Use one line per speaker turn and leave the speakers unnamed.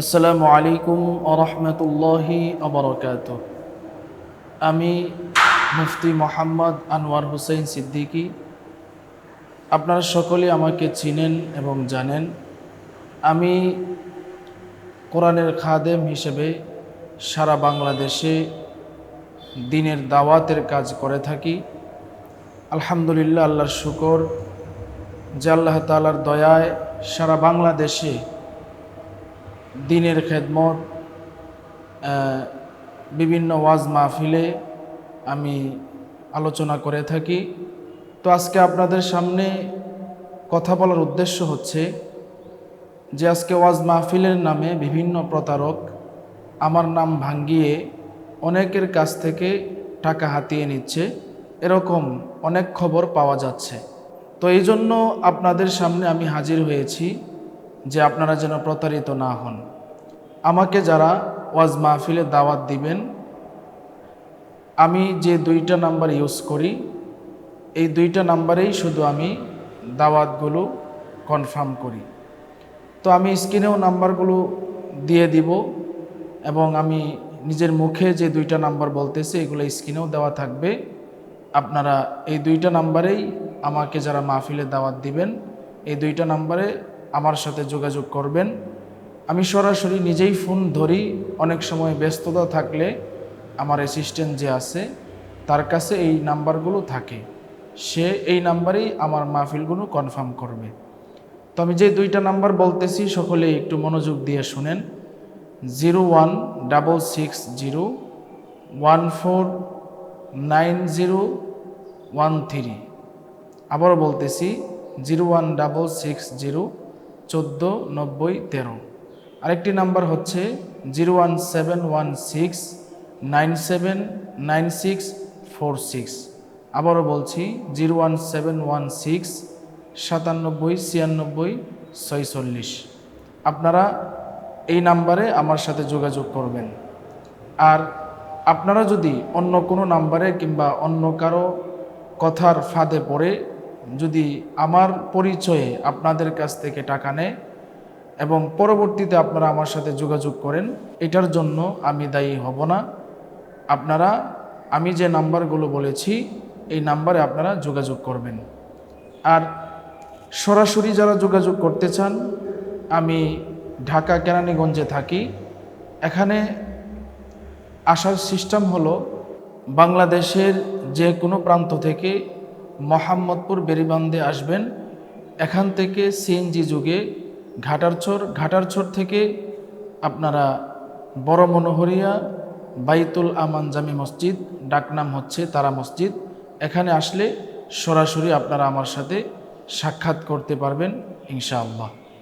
আসসালামু আলাইকুম আরহামতুল্লাহি আবরকাত আমি মুফতি মোহাম্মদ আনোয়ার হুসেন সিদ্দিকী। আপনারা সকলে আমাকে চিনেন এবং জানেন। আমি কোরআনের খাদেম হিসেবে সারা বাংলাদেশে দিনের দাওয়াতের কাজ করে থাকি। আলহামদুলিল্লাহ, আল্লাহর শুকর, যে আল্লাহ তালার দয়ায় সারা বাংলাদেশে দিনের খেদমত বিভিন্ন ওয়াজ মাহফিলে আমি আলোচনা করে থাকি। তো আজকে আপনাদের সামনে কথা বলার উদ্দেশ্য হচ্ছে যে আজকে ওয়াজ মাহফিলের নামে বিভিন্ন প্রতারক আমার নাম ভাঙ্গিয়ে অনেকের কাছ থেকে টাকা হাতিয়ে নিচ্ছে। এরকম অনেক খবর পাওয়া যাচ্ছে। তো এই জন্য আপনাদের সামনে আমি হাজির হয়েছি যে আপনারা যেন প্রতারিত না হন। আমাকে যারা ওয়াজ মাহফিলে দাওয়াত দিবেন, আমি যে দুইটা নাম্বার ইউজ করি, এই দুইটা নাম্বারেই শুধু আমি দাওয়াতগুলো কনফার্ম করি। তো আমি স্ক্রিনেও নাম্বারগুলো দিয়ে দিব এবং আমি নিজের মুখে যে দুইটা নাম্বার বলতেছি, এগুলো স্ক্রিনেও দেওয়া থাকবে। আপনারা এই দুইটা নাম্বারেই আমাকে যারা মাহফিলে দাওয়াত দিবেন, এই দুইটা নাম্বারে আমার সাথে যোগাযোগ করবেন। আমি সরাসরি নিজেই ফোন ধরি, অনেক সময় ব্যস্ততা থাকলে আমার অ্যাসিস্ট্যান্ট যে আছে, তার কাছে এই নাম্বারগুলো থাকে। সে এই নাম্বারেই আমার মাহফিলগুলো কনফার্ম করবে। তো আমি যে দুইটা নাম্বার বলতেছি সকলে একটু মনোযোগ দিয়ে শুনেন। Zero one double six zero one four nine zero one three. আবারও বলতেছি, zero one double six zero চোদ্দ নব্বই তেরো। আরেকটি নাম্বার হচ্ছে zero one seven one six nine seven nine six four six. আবারও বলছি zero one seven one six সাতানব্বই ছিয়ানব্বই ছয়চল্লিশ। আপনারা এই নাম্বারে আমার সাথে যোগাযোগ করবেন। আর আপনারা যদি অন্য কোনো নাম্বারে কিংবা অন্য কারও কথার ফাঁদে পড়ে যদি আমার পরিচয়ে আপনাদের কাছ থেকে টাকা নেয় এবং পরবর্তীতে আপনারা আমার সাথে যোগাযোগ করেন, এটার জন্য আমি দায়ী হব না। আপনারা, আমি যে নাম্বারগুলো বলেছি, এই নাম্বারে আপনারা যোগাযোগ করবেন। আর সরাসরি যারা যোগাযোগ করতে চান, আমি ঢাকা কেরানীগঞ্জে থাকি। এখানে আসার সিস্টেম হলো, বাংলাদেশের যে কোনো প্রান্ত থেকে মোহাম্মদপুর বেরিবান্ধে আসবেন। এখান থেকে সিএনজি যুগে ঘাটারচর ঘাটারছর থেকে আপনারা বড় মনোহরিয়া, বাইতুল আমান জামি মসজিদ, ডাকনাম হচ্ছে তারা মসজিদ। এখানে আসলে সরাসরি আপনারা আমার সাথে সাক্ষাৎ করতে পারবেন, ইনশাআল্লাহ।